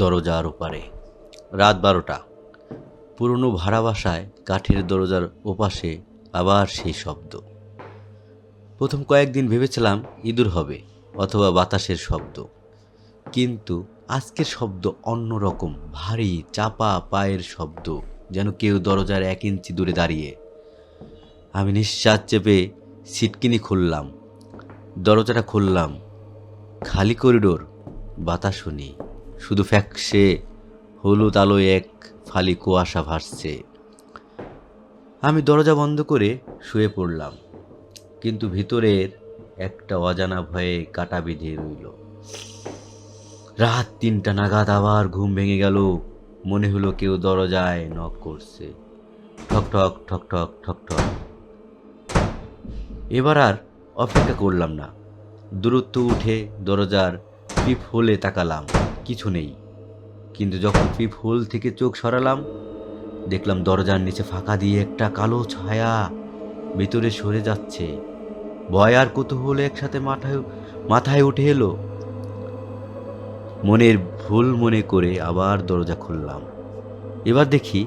দরজার ওপারে। রাত বারোটা। পুরনো ভাড়া বাসায় কাঠের দরজার ওপাশে আবার সেই শব্দ। প্রথম কয়েকদিন ভেবেছিলাম ইঁদুর হবে অথবা বাতাসের শব্দ। কিন্তু আজকের শব্দ অন্যরকম, ভারী, চাপা পায়ের শব্দ, যেন কেউ দরজার এক ইঞ্চি দূরে দাঁড়িয়ে। আমি নিঃশ্বাস চেপে সিটকিনি খুললাম। দরজাটা খুললাম। খালি করিডোর, বাতাসও নেই। শুধু ফ্যাকসে, হলুদ আলোয় এক ফালি কুয়াশা ভাসছে। আমি দরজা বন্ধ করে শুয়ে পড়লাম, কিন্তু ভিতরের একটা অজানা ভয়ে কাটা বিঁধে রইল। রাত তিনটা নাগাদ আবার ঘুম ভেঙে গেল, মনে হলো কেউ দরজায় নক করছে। ঠক ঠক ঠক ঠক ঠক ঠক। এবার আর অপেক্ষা করলাম না। দূরত্ব উঠে দরজার পিপ হলে তাকালাম। কিছু নেই। কিন্তু যখন পিপ হোল থেকে চোখ সরালাম, দেখলাম দরজার নিচে ফাঁকা দিয়ে একটা কালো ছায়া ভিতরে সরে যাচ্ছে। ভয় আর কৌতূহল একসাথে মাথায় মাথায় উঠে এলো। মনের ভুল মনে করে আবার দরজা খুললাম। এবার দেখি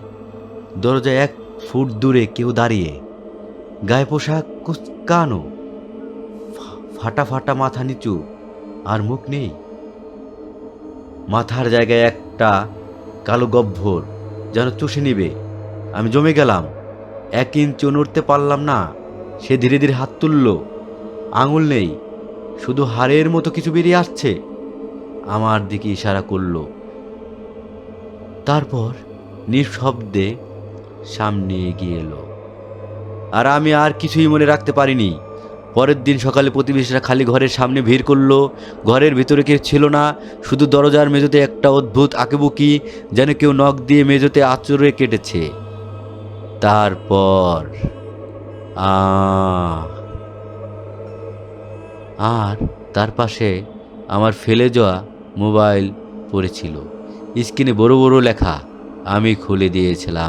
দরজা এক ফুট দূরে কেউ দাঁড়িয়ে। গায়ে পোশাক কুচকানো। ফাটা ফাটা মাথা নিচু। আর মুখ নেই। মাথার জায়গায় একটা কালো গহ্বর যেন চষে নিবে। আমি জমে গেলাম। এক ইঞ্চি নড়তে পারলাম না। সে ধীরে ধীরে হাত তুলল। আঙুল নেই। শুধু হাড়ের মতো কিছু বেরিয়ে আসছে। আমার দিকে ইশারা করল। তারপর নিঃশব্দে সামনে এগিয়ে এলো। আর আমি আর কিছুই মনে রাখতে পারিনি। পরের দিন সকালে প্রতিবেশীরা খালি ঘরের সামনে ভিড় করল। ঘরের ভিতরে কেউ ছিল না, শুধু দরজার মেঝোতে একটা অদ্ভুত আঁকেবুকি যেন কেউ নখ দিয়ে মেঝোতে আচরে কেটেছে। তারপর আর তার পাশে আমার ফেলে যাওয়া মোবাইল পড়েছিল। স্ক্রিনে বড় বড় লেখা, আমি খুলে দিয়েছিলাম।